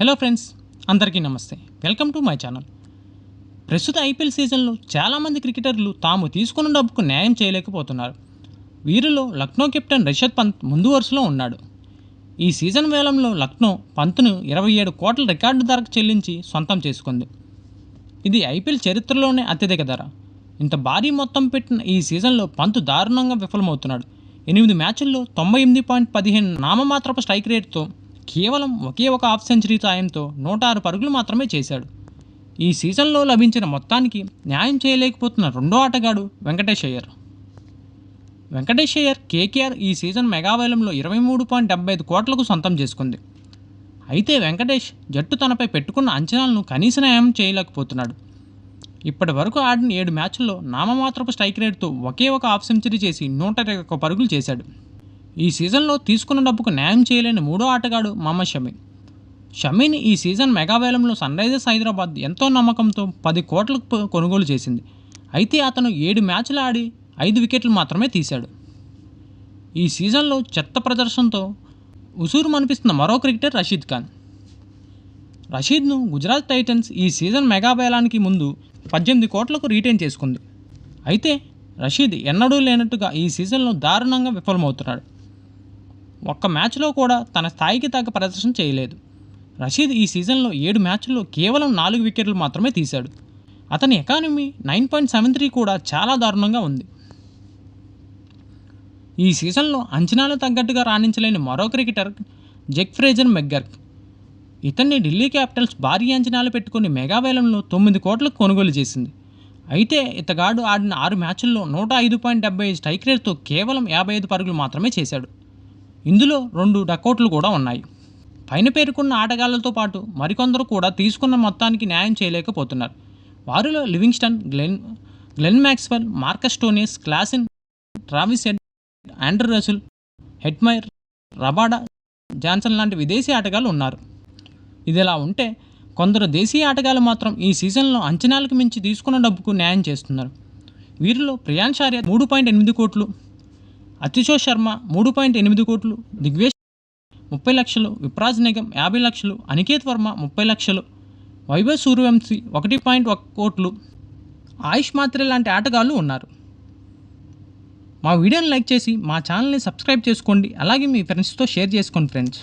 Hello friends అందరికీ నమస్తే. Welcome to my channel. ప్రస్తుత ఐపీఎల్ సీజన్లో చాలామంది క్రికెటర్లు తాము తీసుకున్న డబ్బుకు న్యాయం చేయలేకపోతున్నారు. వీరిలో లక్నో కెప్టెన్ రిషద్ పంత్ ముందు వరుసలో ఉన్నాడు. ఈ సీజన్ వేలంలో లక్నో పంత్ను ఇరవై ఏడు కోట్ల రికార్డు ధరకు చెల్లించి సొంతం చేసుకుంది. ఇది ఐపీఎల్ చరిత్రలోనే అత్యధిక ధర. ఇంత భారీ మొత్తం పెట్టిన ఈ సీజన్లో పంత్ దారుణంగా విఫలమవుతున్నాడు. ఎనిమిది మ్యాచ్ల్లో తొంభై ఎనిమిది పాయింట్ పదిహేను నామమాత్రపు స్ట్రైక్ రేట్తో కేవలం ఒకే ఒక హాఫ్ సెంచరీ సాయంతో నూట ఆరు పరుగులు మాత్రమే చేశాడు. ఈ సీజన్లో లభించిన మొత్తానికి న్యాయం చేయలేకపోతున్న రెండో ఆటగాడు వెంకటేష్ అయ్యర్ వెంకటేష్ అయ్యర్ కేకేఆర్ ఈ సీజన్ మెగావేలంలో ఇరవై మూడు పాయింట్ డెబ్బై ఐదు కోట్లకు సొంతం చేసుకుంది. అయితే వెంకటేష్ జట్టు తనపై పెట్టుకున్న అంచనాలను కనీస న్యాయం చేయలేకపోతున్నాడు. ఇప్పటి వరకు ఆడిన ఏడు మ్యాచ్ల్లో నామమాత్రపు స్ట్రైక్ రేట్తో ఒకే ఒక హాఫ్ సెంచరీ చేసి నూట ఇరవై పరుగులు చేశాడు. ఈ సీజన్లో తీసుకున్న డబ్బుకు న్యాయం చేయలేని మూడో ఆటగాడు మహమ్మద్ షమి. షమీని ఈ సీజన్ మెగావేలంలో సన్ రైజర్స్ హైదరాబాద్ ఎంతో నమ్మకంతో పది కోట్లకు కొనుగోలు చేసింది. అయితే అతను ఏడు మ్యాచ్లు ఆడి ఐదు వికెట్లు మాత్రమే తీశాడు. ఈ సీజన్లో చెత్త ప్రదర్శనతో ఉసూరు మనిపిస్తున్న మరో క్రికెటర్ రషీద్ ఖాన్. రషీద్ను గుజరాత్ టైటన్స్ ఈ సీజన్ మెగావేలానికి ముందు పద్దెనిమిది కోట్లకు రీటైన్ చేసుకుంది. అయితే రషీద్ ఎన్నడూ లేనట్టుగా ఈ సీజన్లో దారుణంగా విఫలమవుతున్నాడు. ఒక్క మ్యాచ్లో కూడా తన స్థాయికి తగ్గ ప్రదర్శన చేయలేదు. రషీద్ ఈ సీజన్లో ఏడు మ్యాచ్ల్లో కేవలం నాలుగు వికెట్లు మాత్రమే తీశాడు. అతని economy nine point seven three కూడా చాలా దారుణంగా ఉంది. ఈ సీజన్లో అంచనాలు తగ్గట్టుగా రాణించలేని మరో క్రికెటర్ జెక్ ఫ్రేజన్ మెగ్గర్క్. ఇతన్ని ఢిల్లీ క్యాపిటల్స్ భారీ అంచనాలు పెట్టుకుని మెగావేలంలో తొమ్మిది కోట్లకు కొనుగోలు చేసింది. అయితే ఇతగాడు ఆడిన ఆరు మ్యాచ్ల్లో నూట ఐదు పాయింట్ డెబ్బై స్ట్రైక్ రేట్తో కేవలం యాభై ఐదు పరుగులు మాత్రమే చేశాడు. ఇందులో రెండు డకౌట్లు కూడా ఉన్నాయి. పైన పేర్కొన్న ఆటగాళ్ళతో పాటు మరికొందరు కూడా తీసుకున్న మొత్తానికి న్యాయం చేయలేకపోతున్నారు. వారిలో Livingstone Glenn Glenn Maxwell Marcus Stoinis Klaasen Travis Head Andre Russell Hetmyer Rabada Johnson లాంటి విదేశీ ఆటగాళ్ళు ఉన్నారు. ఇదిలా ఉంటే కొందరు దేశీయ ఆటగాళ్ళు మాత్రం ఈ సీజన్లో అంచనాలకు మించి తీసుకున్న డబ్బుకు న్యాయం చేస్తున్నారు. వీరిలో ప్రియాన్ షారియా మూడు పాయింట్ ఎనిమిది కోట్లు అతిశో శర్మ మూడు పాయింట్ ఎనిమిది కోట్లు దిగ్వేష్ ముప్పై లక్షలు విప్రాజ్ నిగం యాభై లక్షలు అనికేత్ వర్మ ముప్పై లక్షలు వైభవ్ సూర్యవంశీ ఒకటి పాయింట్ ఒక కోట్లు. ఆయుష్ మాత్రే లాంటి ఆటగాళ్ళు ఉన్నారు. మా వీడియోని లైక్ చేసి మా ఛానల్ని సబ్స్క్రైబ్ చేసుకోండి. అలాగే మీ ఫ్రెండ్స్తో షేర్ చేసుకోండి ఫ్రెండ్స్.